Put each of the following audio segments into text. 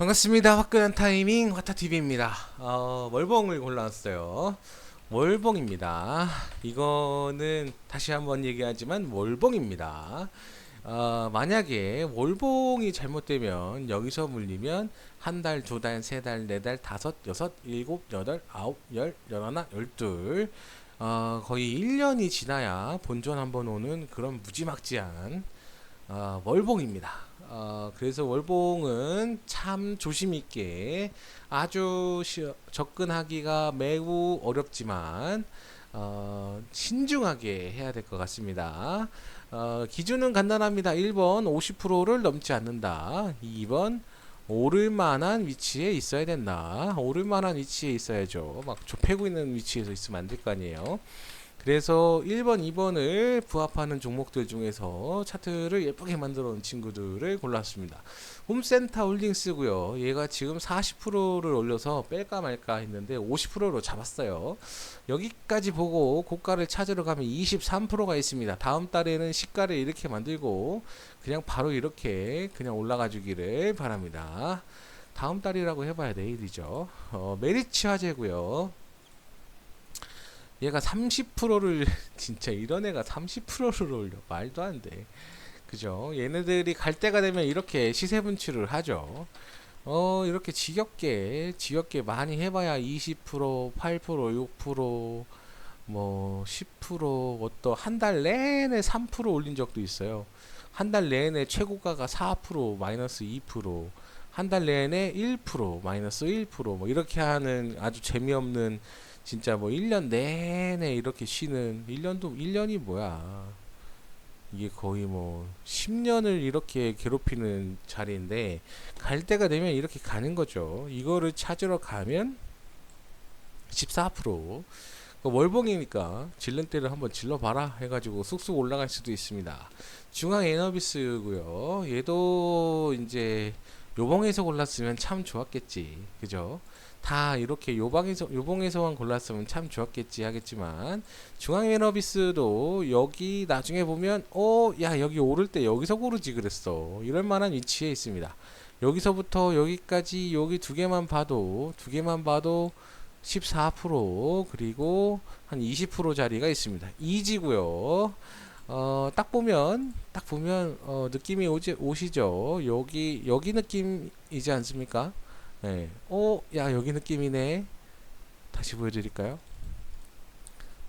반갑습니다. 화끈한 타이밍 화타TV입니다. 어, 월봉을 골라왔어요. 월봉입니다. 이거는 다시 한번 얘기하지만 월봉입니다. 어, 만약에 월봉이 잘못되면 여기서 물리면 한 달, 두 달, 세 달, 네 달, 다섯, 여섯, 일곱, 여덟, 아홉, 열, 열하나, 열둘 어, 거의 1년이 지나야 본전 한번 오는 그런 무지막지한 어, 월봉입니다. 어, 그래서 월봉은 참 조심 있게 아주 시- 접근하기가 매우 어렵지만 어, 신중하게 해야 될 것 같습니다. 어, 기준은 간단합니다. 1번 50%를 넘지 않는다. 2번 오를 만한 위치에 있어야 된다. 오를 만한 위치에 있어야죠. 막 좁히고 있는 위치에서 있으면 안 될 거 아니에요. 그래서 1번, 2번을 부합하는 종목들 중에서 차트를 예쁘게 만들어 놓은 친구들을 골랐습니다. 홈센터 홀딩스고요. 얘가 지금 40%를 올려서 뺄까 말까 했는데 50%로 잡았어요. 여기까지 보고 고가를 찾으러 가면 23%가 있습니다. 다음 달에는 시가를 이렇게 만들고 그냥 바로 이렇게 그냥 올라가 주기를 바랍니다. 다음 달이라고 해봐야 내일이죠. 어, 메리츠 화재고요. 얘가 30%를 진짜 이런 애가 30%를 올려 말도 안 돼. 그죠? 얘네들이 갈 때가 되면 이렇게 시세 분출을 하죠. 어 이렇게 지겹게 지겹게 많이 해봐야 20% 8% 6%뭐 10% 어떤 한 달 내내 3% 올린 적도 있어요. 한 달 내내 최고가가 4% 마이너스 2%한 달 내내 1% 마이너스 1%뭐 이렇게 하는 아주 재미없는 진짜 뭐 1년 내내 이렇게 쉬는 1년도 1년이 뭐야? 이게 거의 뭐 10년을 이렇게 괴롭히는 자리인데 갈 때가 되면 이렇게 가는 거죠. 이거를 찾으러 가면 14%그 월봉이니까 질른 때를 한번 질러봐라 해가지고 쑥쑥 올라갈 수도 있습니다. 중앙 에너비스고요. 얘도 이제 요봉에서 골랐으면 참 좋았겠지. 그죠 다 이렇게 요방에서 요봉에서만 골랐으면 참 좋았겠지 하겠지만 중앙 에너비스도 여기 나중에 보면 어 야 여기 오를 때 여기서 고르지 그랬어. 이럴 만한 위치에 있습니다. 여기서부터 여기까지 여기 두 개만 봐도 두 개만 봐도 14% 그리고 한 20% 자리가 있습니다. 이지고요. 어, 딱 보면 딱 보면 어, 느낌이 오지 오시죠. 여기 여기 느낌이지 않습니까 네. 어, 야, 여기 느낌이네. 다시 보여드릴까요?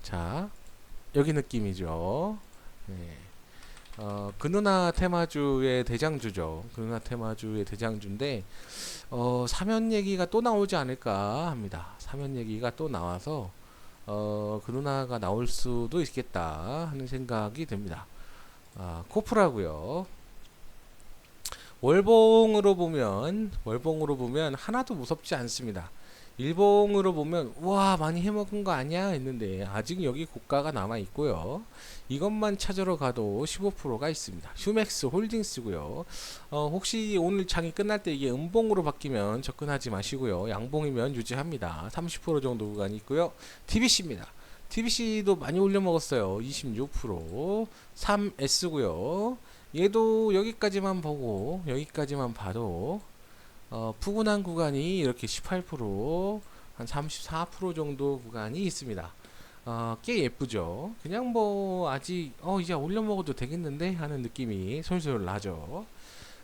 자, 여기 느낌이죠. 네. 어, 근누나 테마주의 대장주죠. 근누나 테마주의 대장주인데, 어, 사면 얘기가 또 나오지 않을까 합니다. 사면 얘기가 또 나와서, 어, 근누나가 나올 수도 있겠다 하는 생각이 듭니다. 아, 코프라고요 월봉으로 보면 월봉으로 보면 하나도 무섭지 않습니다. 일봉으로 보면 와 많이 해먹은 거 아니야 했는데 아직 여기 고가가 남아 있고요. 이것만 찾으러 가도 15%가 있습니다. 휴맥스 홀딩스고요. 어, 혹시 오늘 장이 끝날 때 이게 음봉으로 바뀌면 접근하지 마시고요. 양봉이면 유지합니다. 30% 정도 구간이 있고요. TBC입니다. TBC도 많이 올려 먹었어요. 26% 3S고요. 얘도 여기까지만 보고 여기까지만 봐도 어, 푸근한 구간이 이렇게 18%한 34% 정도 구간이 있습니다. 어, 꽤 예쁘죠. 그냥 뭐 아직 어 이제 올려 먹어도 되겠는데 하는 느낌이 솔솔 나죠.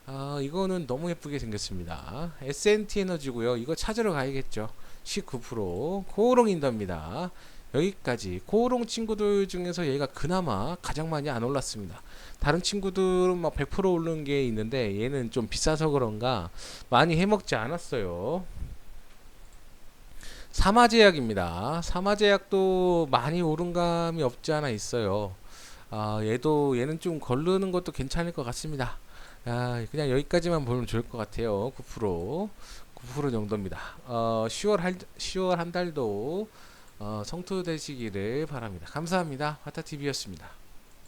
어, 이거는 너무 예쁘게 생겼습니다. S&T 에너지고요. 이거 찾으러 가야겠죠. 19% 코오롱인더입니다. 여기까지 코오롱 친구들 중에서 얘가 그나마 가장 많이 안 올랐습니다. 다른 친구들은 막 100% 오른 게 있는데 얘는 좀 비싸서 그런가 많이 해먹지 않았어요. 사마제약입니다. 사마제약도 많이 오른 감이 없지 않아 있어요. 아, 얘도 얘는 좀 걸르는 것도 괜찮을 것 같습니다. 아, 그냥 여기까지만 보면 좋을 것 같아요. 9% 9% 정도입니다. 어, 10월 할 10월 한 달도 어, 성투되시기를 바랍니다. 감사합니다. 화타TV였습니다.